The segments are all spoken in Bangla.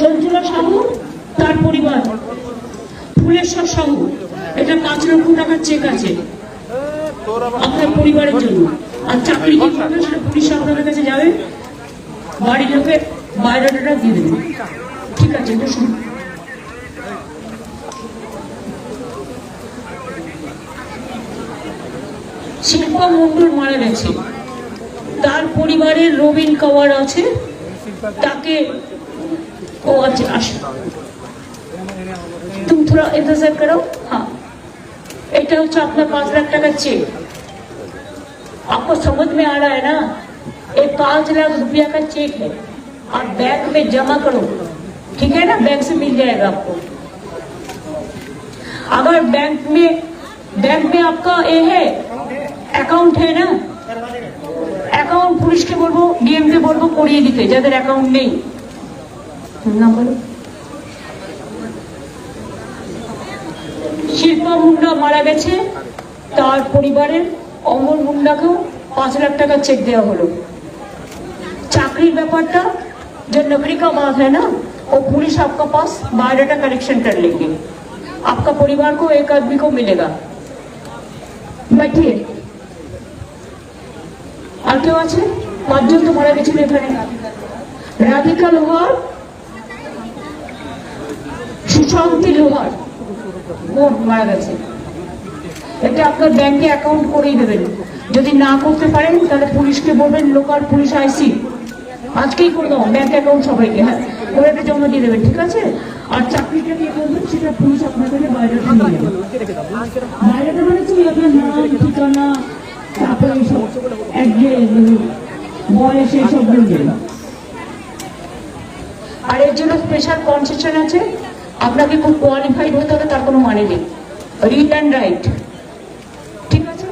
সঞ্জুলা সাহু, তার পরিবার, ফুলেশ্বর সাহু। এটা পাঁচ লক্ষ টাকার চেক আছে। আপনার পরিবারের জন্য। আর চাকরি কি করবে সেটা পুলিশ আপনাদের কাছে যাবে। বাড়ির লোকে বায়োডাটাটা দিয়ে দেবে। ঠিক আছে বসুন শিল্পা মন্ডল মারা গেছে। তার পরিবারের রবিন কাওয়ার আছে। ताकि वो अच्छे तुम थोड़ा इंतज़ार करो हाँ এটা হচ্ছে আপনার পাঁচ লাখ आपको समझ में आ रहा है ना ये पाँच लाख रुपया का चेक है आप बैंक में जमा करो ठीक है ना बैंक से मिल जाएगा आपको अगर बैंक में बैंक में आपका ये है अकाउंट है ना বলবো ডিএম কে বলবো করিয়ে দিতে যাদের অ্যাকাউন্ট নেই নাম বলো শিল্পা মুন্ডা মারা গেছে তার পরিবারের অমর মুন্ডাকেও পাঁচ লাখ টাকা চেক দেওয়া হলো चाकरी ব্যাপারটা जो नौकरी का बात है ना वो पुलिस आपका पास बायोडाटा कलेक्शन कर लेंगे आपका परिवार को एक आदमी को मिलेगा बैठिए আর কেউ আছে পাঁচজন তো মারা গেছিল এখানে। রাধিকা লোহার, সুশান্তি লোহার, ও মারা গেছে। এটা আপনার ব্যাংকে অ্যাকাউন্ট করেই দেবেন। যদি না করতে পারেন, তাহলে পুলিশকে বলবেন লোকাল পুলিশ আইসি। আজকেই করে দাও ব্যাংক অ্যাকাউন্ট সবাইকে হ্যাঁ। করে এটা জমা দিয়ে দেবেন, ঠিক আছে? আর চাকরিটা নিয়ে বলবেন সেটা পুলিশ আপনার কাছে বাইরে নিয়ে মানে কি, আপনার নাম, ঠিকানা, তারপরে অ্যাড্রেস বয়স এইসব বলবেন আর এর জন্য স্পেশাল কনসেশন আছে। আপনাকে খুব কোয়ালিফাইড হতে হবে, তার কোনো মানে নেই। রিড অ্যান্ড রাইট ঠিক আছে?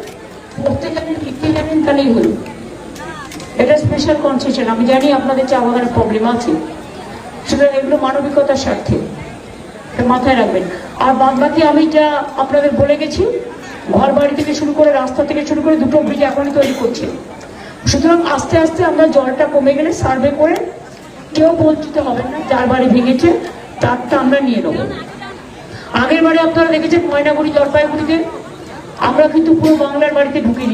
পড়তে জানেন, লিখতে জানেন, তাহলেই হলো। এটা স্পেশাল কনসেশন আমি জানি আপনাদের চা বাগানের প্রবলেম আছে। সুতরাং এগুলো মানবিকতার স্বার্থে। মাথায় রাখবেন। আর বাদ বাকি আমি যা আপনাদের বলে গেছি ঘর বাড়ি থেকে শুরু করে রাস্তা থেকে শুরু করে দুটো ব্রিজ এখনই তৈরি করছে। সুতরাং আস্তে আস্তে আমরা জলটা কমে গেলে সার্ভে করে কেউ বঞ্চিত হবে না, যার বাড়ি ভেঙেছে, তারটা আমরা নিয়ে নেব। আগের বারে আপনারা দেখেছেন ময়নাগুড়ি জলপাইগুড়িতে, আমরা কিন্তু পুরো বাংলার বাড়িতে ঢুকিনি।